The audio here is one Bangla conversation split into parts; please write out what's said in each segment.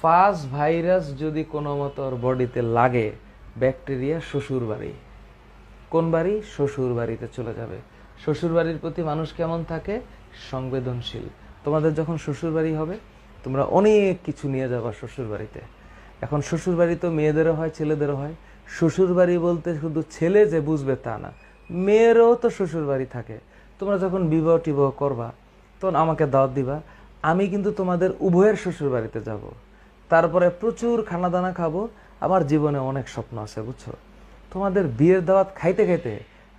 ফার্স্ট ভাইরাস যদি কোনো মতো ওর বডিতে লাগে, ব্যাকটেরিয়া শ্বশুর বাড়ি। কোন বাড়ি? শ্বশুর বাড়িতে চলে যাবে। শ্বশুর বাড়ির প্রতি মানুষ কেমন থাকে? সংবেদনশীল। তোমাদের যখন শ্বশুর বাড়ি হবে, তোমরা অনেক কিছু নিয়ে যাবা শ্বশুর বাড়িতে। এখন শ্বশুর বাড়ি তো মেয়েদেরও হয়, ছেলেদেরও হয়। শ্বশুর বাড়ি বলতে শুধু ছেলে যে বুঝবে তা না, মেয়েরও তো শ্বশুর বাড়ি থাকে। তোমরা যখন বিবাহ টিবাহ করবা, তখন আমাকে দাওয়াত দিবা, আমি কিন্তু তোমাদের উভয়ের শ্বশুর বাড়িতে যাব। তারপরে প্রচুর খানা দানা খাব। আমার জীবনে অনেক স্বপ্ন আছে, বুঝছ? তোমাদের বিয়ের দাওয়াত খাইতে খাইতে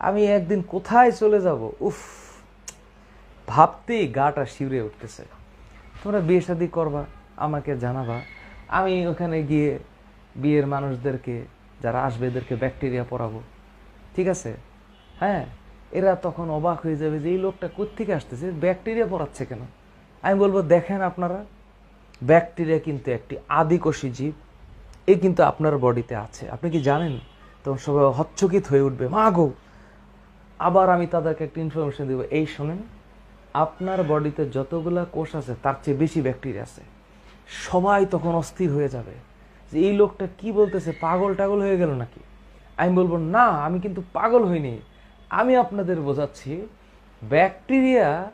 আমি একদিন কোথায় চলে যাব? উফ, ভাবতেই গাটা শিউরে উঠতেছে। তোমরা বিয়ে শাদি করবা, আমাকে জানাবা। আমি ওখানে গিয়ে বিয়ের মানুষদেরকে, যারা আসবে এদেরকে ব্যাকটেরিয়া পরাবো। ঠিক আছে? হ্যাঁ এরা তখন অবাক হয়ে যাবে যে এই লোকটা কোত্থেকে আসতেছে? ব্যাকটেরিয়া পড়াচ্ছে কেন? আমি বলব, দেখেন আপনারা ব্যাকটেরিয়া কিন্তু একটি আদিকোষী জীব। এ কিন্তু আপনার বডিতে আছে। আপনি কি জানেন? তখন সবাই হচ্চকিত হয়ে উঠবে, মা গো, আবার আমি তাদেরকে একটা ইনফরমেশন দিব। এই শোনেন, আপনার বডিতে যতগুলা কোষ আছে, তার চেয়ে বেশি ব্যাকটেরিয়া আছে। সবাই তখন অস্থির হয়ে যাবে যে, এই লোকটা কি বলতেছে? পাগল টাগল হয়ে গেল নাকি? আমি বলব, না, আমি কিন্তু পাগল হইনি। আমি আপনাদের বোঝাচ্ছি, ব্যাকটেরিয়া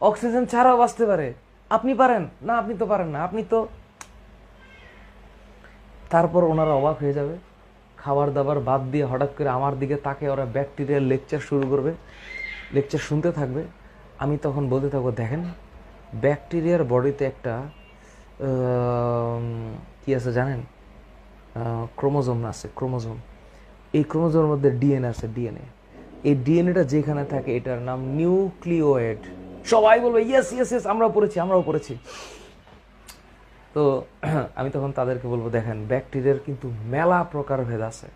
অক্সিজেন ছাড়াও বাঁচতে পারে। আপনি পারেন। না, আপনি তো পারেন না। আপনি তো তারপর ওনারা অবাক হয়ে যাবে। খাবার দাবার বাদ দিয়ে হঠাৎ করে আমার দিকে তাকে ওরা ব্যাকটেরিয়ার লেকচার শুরু করবে। লেকচার শুনতে থাকবে। আমি তখন বলতে থাকব, দেখেন ব্যাকটেরিয়ার বডিতে একটা কি আছে জানেন? ক্রোমোজোম আছে ক্রোমোজোম এই ক্রোমোজোমের মধ্যে ডিএনএ আছে ডিএনএ এই ডিএনএটা যেখানে থাকে, এটার নাম নিউক্লিওয়েড সবাই বলবে ইয়েস ইয়েস ইয়েস আমরাও পড়েছি আমরাও পড়েছি। তো আমি তখন তাদেরকে বলব, দেখেন, ব্যাকটেরিয়ার কিন্তু মেলা প্রকার ভেদ আছে।